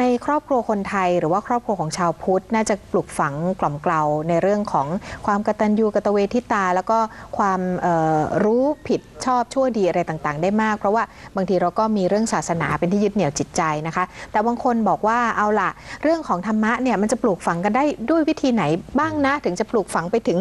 ในครอบครัวคนไทย หรือว่าครอบครัวของชาวพุทธ น่าจะปลูกฝังกล่อมเกลาในเรื่องของความกตัญญูกตเวทิตา แล้วก็ความเอ่อรู้ผิดชอบชั่วดีอะไรต่างๆ ได้มาก เพราะว่าบางทีเราก็มีเรื่องศาสนาเป็นที่ยึดเหนี่ยวจิตใจนะคะ แต่บางคนบอกว่าเอาล่ะ เรื่องของธรรมะเนี่ยมันจะปลูกฝังกันได้ด้วยวิธีไหนบ้างนะ ถึงจะปลูกฝังไปถึง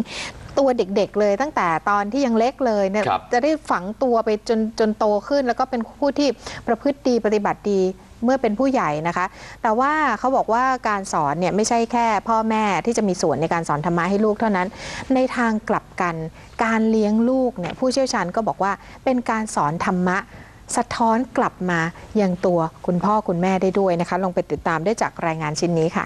ตัวเด็กๆเลยตั้งแต่ตอนที่ยังเล็กเลยเนี่ยครับจะได้ฝังตัวไปจนจนโตขึ้น แล้วก็เป็นผู้ที่ประพฤติดีปฏิบัติดี เมื่อเป็นผู้ใหญ่นะคะ แต่ว่าเขาบอกว่าการสอนเนี่ยไม่ใช่แค่พ่อแม่ที่จะมีส่วนในการสอนธรรมะให้ลูกเท่านั้น ในทางกลับกัน การเลี้ยงลูกเนี่ยผู้เชี่ยวชาญก็บอกว่าเป็นการสอนธรรมะสะท้อนกลับมายังตัวคุณพ่อคุณแม่ได้ด้วยนะคะลองไปติดตามได้จากรายงานชิ้นนี้ค่ะ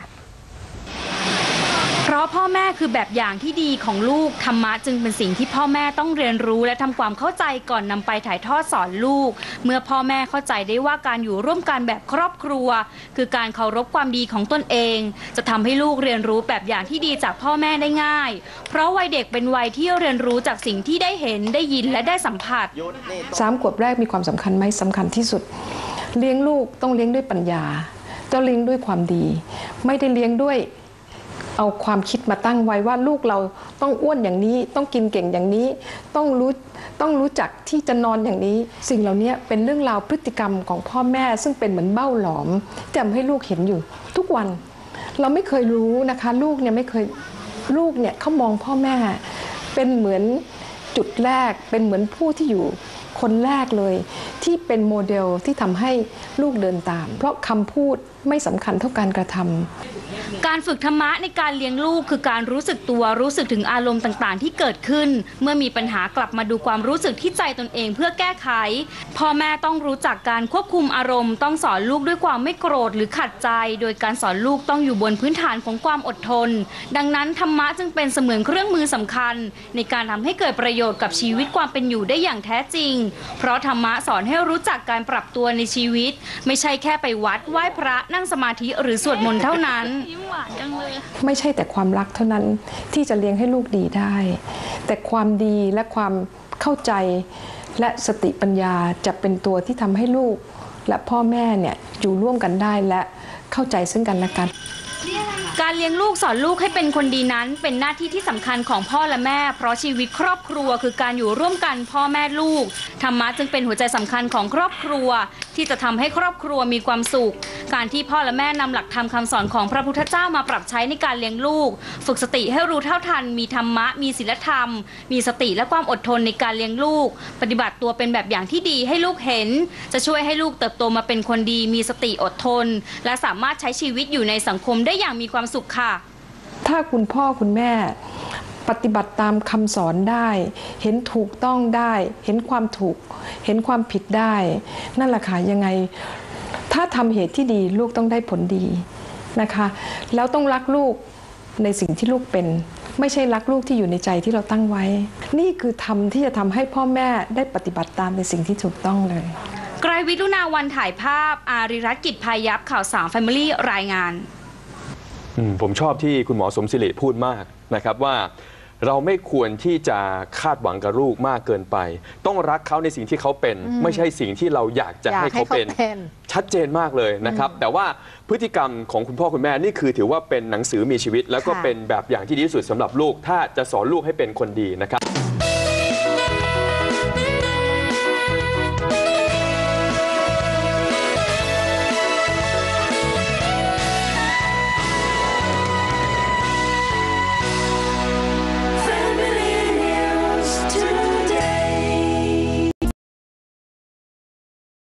เพราะพ่อแม่คือแบบอย่างที่ดีของลูกธรรมะจึงเป็นสิ่งที่พ่อแม่ต้องเรียนรู้และทำความเข้าใจก่อนนำไปถ่ายทอดสอนลูก เมื่อพ่อแม่เข้าใจได้ว่าการอยู่ร่วมกันแบบครอบครัว คือการเคารพความดีของตนเอง จะทำให้ลูกเรียนรู้แบบอย่างที่ดีจากพ่อแม่ได้ง่าย เพราะวัยเด็กเป็นวัยที่เรียนรู้จากสิ่งที่ได้เห็นได้ยินและได้สัมผัส สามขวบแรกมีความสำคัญไหมสำคัญที่สุด เลี้ยงลูกต้องเลี้ยงด้วยปัญญา ต้องเลี้ยงด้วยความดี ไม่ได้เลี้ยงด้วย เอาความคิดมาตั้งไว้ว่าลูกเราต้องอ้วนอย่างนี้ ต้องกินเก่งอย่างนี้ ต้องรู้ต้องรู้จักที่จะนอนอย่างนี้ สิ่งเหล่านี้เป็นเรื่องราวพฤติกรรมของพ่อแม่ ซึ่งเป็นเหมือนเบ้าหลอมที่ทำให้ลูกเห็นอยู่ ทุกวันเราไม่เคยรู้นะคะ ลูกเนี่ยไม่เคยลูกเนี่ยเขามองพ่อแม่ เป็นเหมือนจุดแรกเป็นเหมือนผู้ที่อยู่คนแรกเลย ที่เป็นโมเดลที่ทำให้ลูกเดินตาม เพราะคำพูดไม่สำคัญเท่าการกระทำ การฝึกธรรมะในการเลี้ยงลูกคือการรู้สึกตัวรู้สึกถึงอารมณ์ต่างๆ ที่เกิดขึ้น เมื่อมีปัญหากลับมาดูความรู้สึกที่ใจตนเองเพื่อแก้ไข พ่อแม่ต้องรู้จักการควบคุมอารมณ์ ต้องสอนลูกด้วยความไม่โกรธหรือขัดใจ โดยการสอนลูกต้องอยู่บนพื้นฐานของความอดทน ดังนั้นธรรมะจึงเป็นเสมือนเครื่องมือสำคัญ ในการทำให้เกิดประโยชน์กับชีวิตความเป็นอยู่ได้อย่างแท้จริง เพราะธรรมะสอนให้รู้จักการปรับตัวในชีวิต ไม่ใช่แค่ไปวัดไหว้พระนั่งสมาธิหรือสวดมนต์เท่านั้นไม่ใช่แต่ความรักเท่านั้นที่จะเลี้ยงให้ลูกดีได้ แต่ความดีและความเข้าใจและสติปัญญาจะเป็นตัวที่ทำให้ลูก และพ่อแม่เนี่ยอยู่ร่วมกันได้และเข้าใจซึ่งกันและกัน การเลี้ยงลูกสอนลูกให้เป็นคนดีนั้น เป็นหน้าที่ที่สำคัญของพ่อและแม่ เพราะชีวิตครอบครัวคือการอยู่ร่วมกันพ่อแม่ลูกธรรมะจึงเป็นหัวใจสำคัญของครอบครัว ที่จะทำให้ครอบครัวมีความสุข การที่พ่อและแม่นำหลักธรรมคำสอนของพระพุทธเจ้ามาปรับใช้ในการเลี้ยงลูก ฝึกสติให้รู้เท่าทัน มีธรรมะ มีศีลธรรม มีสติและความอดทนในการเลี้ยงลูก ปฏิบัติตัวเป็นแบบอย่างที่ดีให้ลูกเห็น จะช่วยให้ลูกเติบโตมาเป็นคนดี มีสติอดทน และสามารถใช้ชีวิตอยู่ในสังคมได้อย่างมีความสุขค่ะ ถ้าคุณพ่อคุณแม่ปฏิบัติตามคำสอนได้ เห็นถูกต้องได้ เห็นความถูก เห็นความผิดได้ นั่นแหละค่ะยังไง ถ้าทำเหตุที่ดีลูกต้องได้ผลดีนะคะ แล้วต้องรักลูกในสิ่งที่ลูกเป็น ไม่ใช่รักลูกที่อยู่ในใจที่เราตั้งไว้ นี่คือธรรมที่จะทำให้พ่อแม่ได้ปฏิบัติตามในสิ่งที่ถูกต้องเลย ไกรวิทย์ลุนาวันถ่ายภาพ อาริรัตน์กิจพายัพข่าวสามแฟมิลี่รายงานอืม ผมชอบที่คุณหมอสมศิริพูดมากนะครับว่าเราไม่ควรที่จะคาดหวังกับลูกมากเกินไป ต้องรักเขาในสิ่งที่เขาเป็น ไม่ใช่สิ่งที่เราอยากจะอยากให้เขาเป็นให้เขาเป็น ชัดเจนมากเลยนะครับ แต่ว่าพฤติกรรมของคุณพ่อคุณแม่นี่คือถือว่าเป็นหนังสือมีชีวิต แล้วก็ค่ะเป็นแบบอย่างที่ดีที่สุดสำหรับลูก ถ้าจะสอนลูกให้เป็นคนดีนะครับ